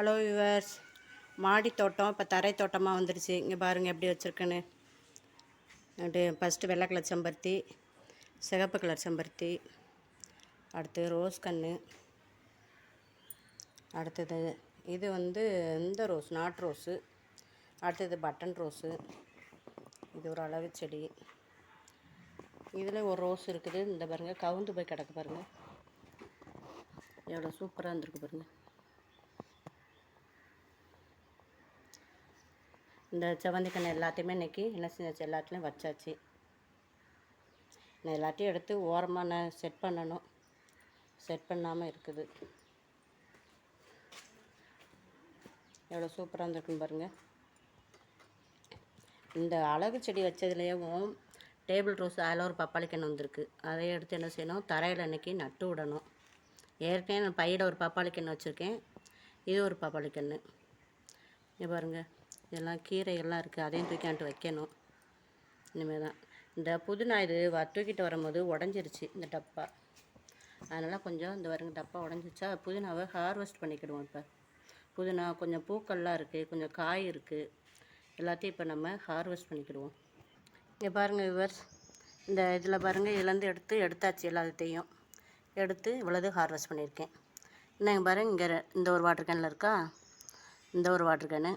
Hello yours மாடி தோட்டம் இப்போ தரை தோட்டமாக வந்துடுச்சு இங்கே பாருங்கள் எப்படி வச்சுருக்குன்னு. அது ஃபஸ்ட்டு வெள்ளை கலர் செம்பருத்தி சிகப்பு கலர் செம்பருத்தி அடுத்து ரோஸ் கன்று அடுத்தது இது வந்து இந்த ரோஸ் நாட் ரோஸு அடுத்தது பட்டன் ரோஸு இது ஒரு அளவு செடி. இதில் ஒரு ரோஸ் இருக்குது. இந்த பாருங்கள் கவுந்து போய் கிடக்கு பாருங்கள் எவ்வளோ சூப்பராக இருந்திருக்கு பாருங்கள் இந்த செவந்தி கண்ணை எல்லாத்தையுமே இன்றைக்கி என்ன செஞ்சாச்சு? எல்லாத்துலேயும் வச்சாச்சு. நான் எல்லாத்தையும் எடுத்து ஓரமாக நான் செட் பண்ணணும். செட் பண்ணாமல் இருக்குது. எவ்வளோ சூப்பராக இருந்திருக்குன்னு பாருங்கள் இந்த அழகு செடி வச்சதுலேயும் டேபிள் ரோஸ் அதில் ஒரு பப்பாளி கன்று வந்திருக்கு. அதை எடுத்து என்ன செய்யணும்? தரையில் இன்றைக்கி நட்டு விடணும். ஏற்கனவே நான் பையில் ஒரு பப்பாளி கன்று வச்சுருக்கேன். இது ஒரு பப்பாளி கன்று. இங்கே பாருங்கள் இதெல்லாம் கீரைகள்லாம் இருக்குது அதையும் தூக்கியாண்டு வைக்கணும். இனிமேல் தான் இந்த புதினா இது வ தூக்கிட்டு வரும்போது உடஞ்சிருச்சு இந்த டப்பா. அதனால் கொஞ்சம் இந்த வருங்க டப்பா உடஞ்சிச்சா புதினாவை ஹார்வெஸ்ட் பண்ணிக்கிடுவோம் இப்போ. புதினா கொஞ்சம் பூக்கள்லாம் இருக்குது கொஞ்சம் காய் இருக்குது எல்லாத்தையும் இப்போ நம்ம ஹார்வெஸ்ட் பண்ணிக்கிடுவோம். இங்கே பாருங்கள் விவர்ஸ் இந்த இதில் பாருங்கள் இதுலேருந்து எடுத்து எடுத்தாச்சு எல்லாத்தையும். எடுத்து இவ்வளோது ஹார்வெஸ்ட் பண்ணியிருக்கேன். இன்னும் பாருங்கள் இங்கே இந்த ஒரு வாட்டர் கேனில் இருக்கா? இந்த ஒரு வாட்டர் கேனு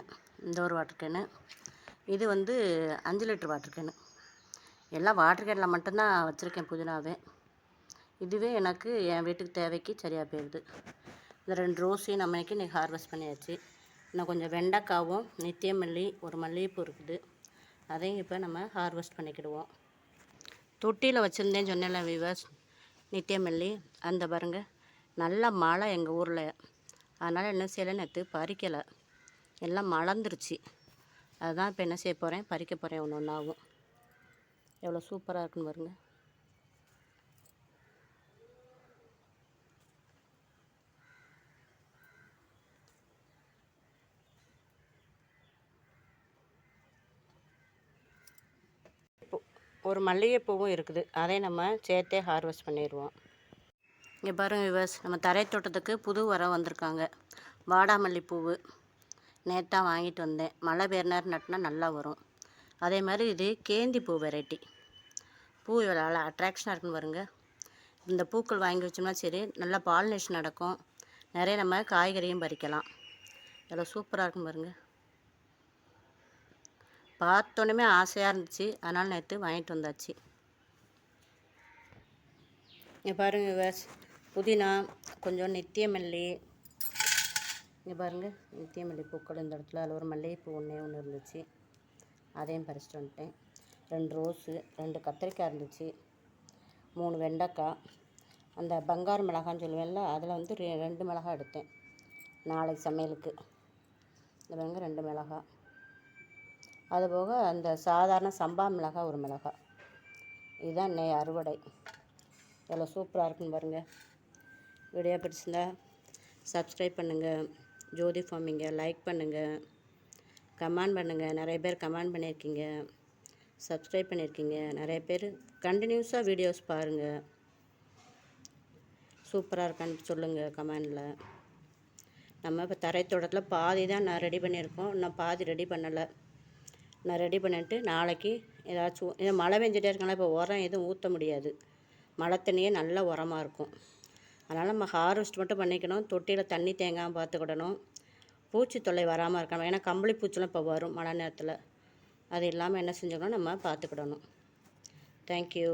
இந்த ஒரு வாட்டர் கேனு இது வந்து அஞ்சு லிட்டர் வாட்டர் கேனு எல்லாம் வாட்டர் கேனில் மட்டும்தான் வச்சுருக்கேன் புதினாவே. இதுவே எனக்கு என் வீட்டுக்கு தேவைக்கு சரியாக போயிடுது இந்த ரெண்டு ரோஸையும் நம்ம இன்னைக்கு இன்றைக்கி ஹார்வெஸ்ட் பண்ணியாச்சு. இன்னும் கொஞ்சம் வெண்டைக்காவும் நித்திய மல்லி ஒரு மல்லிகைப்பூ இருக்குது. அதையும் இப்போ நம்ம ஹார்வெஸ்ட் பண்ணிக்கிடுவோம். தொட்டியில் வச்சுருந்தேன்னு சொன்னேன்ல விவாஸ் நித்தியமல்லி அந்த பாருங்கள் நல்ல மழை எங்கள் ஊரில். அதனால் என்ன செய்யலை நேற்று பறிக்கலை. எல்லாம் மலர்ந்துருச்சு. அதுதான் இப்போ என்ன செய்ய போகிறேன் பறிக்க போகிறேன் ஒன்று ஒன்றாகும் எவ்வளோ சூப்பராக இருக்குன்னு பாருங்க. ஒரு மல்லிகைப்பூவும் இருக்குது. அதை நம்ம சேர்த்தே ஹார்வெஸ்ட் பண்ணிடுவோம். இங்கே பாருங்கள் விவஸ் நம்ம தரை தோட்டத்துக்கு புது உரம் வந்திருக்காங்க. வாடாமல்லி பூவு நேற்றா வாங்கிட்டு வந்தேன். மழை பெய்ய நேரம் நட்டினா நல்லா வரும். அதே மாதிரி இது கேந்தி பூ வெரைட்டி. பூ இவ்வளோ அட்ராக்ஷனாக இருக்குன்னு பாருங்க. இந்த பூக்கள் வாங்கி வச்சோம்னா சரி நல்லா பாலினேஷன் நடக்கும். நிறைய நம்ம காய்கறியும் பறிக்கலாம். எவ்வளோ சூப்பராக இருக்கும் பாருங்கள் பார்த்தோன்னே ஆசையாக இருந்துச்சு. அதனால் நேற்று வாங்கிட்டு வந்தாச்சு. இங்கே பாருங்கள் புதினா கொஞ்சம் நித்தியமல்லி இங்கே பாருங்கள் நித்தியமல்லி பூக்கள் இந்த இடத்துல அதில் ஒரு மல்லிகைப்பூ ஒன்றே ஒன்று இருந்துச்சு. அதையும் பறிச்சிட்டு வந்துட்டேன். ரெண்டு ரோஸு ரெண்டு கத்திரிக்காய் இருந்துச்சு. மூணு வெண்டைக்காய். அந்த பங்காரு மிளகான்னு சொல்லுவேன்ல அதில் வந்து ரெ ரெண்டு மிளகாய் எடுத்தேன். நாளைக்கு சமையலுக்கு. இந்த பாருங்க ரெண்டு மிளகாய். அதுபோக அந்த சாதாரண சம்பா மிளகாய் ஒரு மிளகாய். இதுதான் நே அறுவடை. எவ்வளோ சூப்பராக இருக்குன்னு பாருங்கள் வீடியோ பிடிச்சிருந்தா சப்ஸ்கிரைப் பண்ணுங்கள் ஜோதி ஃபார்மிங்க லைக் பண்ணுங்கள் கமெண்ட் பண்ணுங்கள் நிறைய பேர் கமெண்ட் பண்ணியிருக்கீங்க சப்ஸ்கிரைப் பண்ணியிருக்கீங்க. நிறைய பேர் கண்டினியூஸாக வீடியோஸ் பாருங்கள் சூப்பராக இருக்கான்னு சொல்லுங்கள் கமெண்டில். நம்ம இப்போ தரைத்தோட்டத்தில் பாதி தான் நான் ரெடி பண்ணியிருக்கோம். இன்னும் பாதி ரெடி பண்ணலை. நான் ரெடி பண்ணிட்டு நாளைக்கு ஏதாச்சும் ஏன்னா மழை பெஞ்சிட்டே இருக்கனால இப்போ உரம் எதுவும் ஊற்ற முடியாது. மழை தண்ணியே நல்ல உரமாக இருக்கும். அதனால் நம்ம ஹார்வெஸ்ட் மட்டும் பண்ணிக்கணும். தொட்டியில் தண்ணி தேங்காமல் பார்த்துக்கிடணும் பூச்சி தொல்லை வராமல் இருக்கணும் ஏன்னா கம்பளி பூச்சிலாம் இப்போ வரும் மழை நேரத்தில். அது இல்லாமல் என்ன செஞ்சுக்கணும்? நம்ம பார்த்துக்கிடணும் தேங்க்யூ